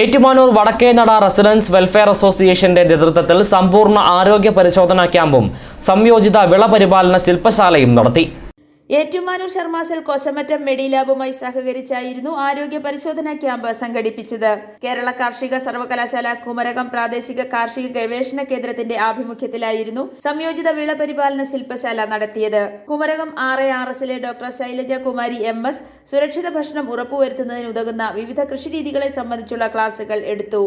Ettumanoor വടക്കേനട residence welfare അസോസിയേഷന്റെ നേതൃത്വത്തിൽ സമ്പൂർണ ആരോഗ്യ പരിശോധനാ ക്യാമ്പും സംയോജിത വിളപരിപാലന ശില്പശാലയും നടത്തി. ഏറ്റുമാനൂർ ശർമാസൽ കോശമറ്റം മെഡിലാബുമായി സഹകരിച്ചായിരുന്നു ആരോഗ്യ പരിശോധനാ ക്യാമ്പ് സംഘടിപ്പിച്ചത്. കേരള കാർഷിക സർവകലാശാല കുമരകം പ്രാദേശിക കാർഷിക ഗവേഷണ കേന്ദ്രത്തിന്റെ ആഭിമുഖ്യത്തിലായിരുന്നു സംയോജിത വിള പരിപാലന ശില്പശാല നടത്തിയത്. കുമരകം എ ആർ എസിലെ doctor Shailaja Kumari M. S. സുരക്ഷിത ഭക്ഷണം ഉറപ്പുവരുത്തുന്നതിന് ഉതകുന്ന വിവിധ കൃഷിരീതികളെ സംബന്ധിച്ചുള്ള ക്ലാസുകൾ എടുത്തു.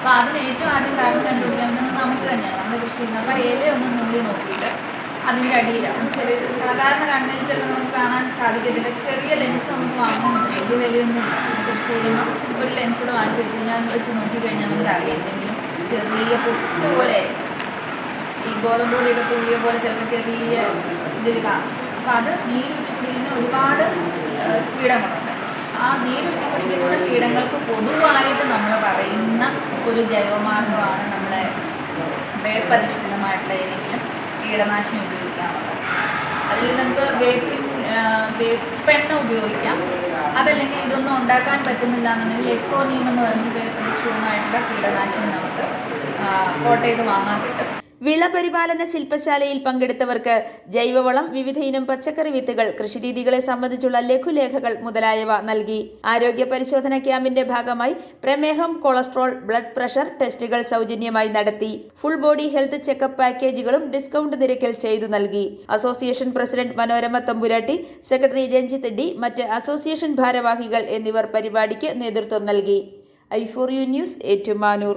അപ്പൊ അതിന് ഏറ്റവും ആദ്യം കാരണം കണ്ടുപിടിക്കാൻ നമുക്ക് തന്നെയാണ് നമ്മുടെ കൃഷി അപ്പൊ ഒന്ന് നുള്ളി നോക്കിയിട്ട് അതിന്റെ അടിയിലാണ് ചെറിയ സാധാരണ കണ്ണിൽ ചിലപ്പോൾ നമുക്ക് കാണാൻ സാധിക്കത്തില്ല. ചെറിയ ലെൻസ് നമുക്ക് വാങ്ങാൻ വലിയ വിലയൊന്നും കൃഷി ചെയ്യുമ്പോൾ ഒരു ലെൻസ് കൂടെ വാങ്ങിച്ചു കഴിഞ്ഞാൽ വെച്ച് നോക്കിക്കഴിഞ്ഞാൽ നമുക്ക് അറിയാം എന്തെങ്കിലും ചെറിയ പൊട്ട് പോലെ ഈ ഗോതമ്പ് പൊടിയൊക്കെ തുള്ളിയ പോലെ ചിലപ്പോൾ ചെറിയ ഇതിൽ കാണും. അപ്പം അത് നീരുറ്റി കുടിക്കുന്ന ഒരുപാട് കീടങ്ങളുണ്ട്. ആ നീരുറ്റി കുടിക്കുന്ന കീടങ്ങൾക്ക് പൊതുവായിട്ട് നമ്മൾ പറയുന്ന ഒരു ജൈവമാർഗമാണ് നമ്മുടെ വേപ്പധിഷ്ഠിതമായിട്ടുള്ള ഏതെങ്കിലും കീടനാശിനി ഉപയോഗിക്കാറുള്ളത് അതിൽ നമുക്ക് വേപ്പിൻ വേപ്പെണ്ണ ഉപയോഗിക്കാം. അതല്ലെങ്കിൽ ഇതൊന്നും ഉണ്ടാക്കാൻ പറ്റുന്നില്ല എന്നുണ്ടെങ്കിൽ എക്കോനീം എന്ന് പറഞ്ഞ് വേപ്പധിഷ്ഠിതമായിട്ടുള്ള കീടനാശിനി നമുക്ക് കോട്ടയത്ത് വാങ്ങാൻ കിട്ടും. വിള പരിപാലന ശില്പശാലയിൽ പങ്കെടുത്തവർക്ക് ജൈവവളം വിവിധ ഇനം പച്ചക്കറി വിത്തുകൾ കൃഷിരീതികളെ സംബന്ധിച്ചുള്ള ലഘുലേഖകൾ മുതലായവ നൽകി. ആരോഗ്യ പരിശോധന ക്യാമ്പിന്റെ ഭാഗമായി പ്രമേഹം കൊളസ്ട്രോൾ ബ്ലഡ് പ്രഷർ ടെസ്റ്റുകൾ സൗജന്യമായി നടത്തി. ഫുൾ ബോഡി ഹെൽത്ത് ചെക്കപ്പ് പാക്കേജുകളും ഡിസ്കൗണ്ട് നിരക്കിൽ ചെയ്തു നൽകി. Association president Manorama Thampuratti secretary Ranjith D മറ്റ് അസോസിയേഷൻ ഭാരവാഹികൾ എന്നിവർ പരിപാടിക്ക് നേതൃത്വം നൽകി. I for U news Ettumanoor.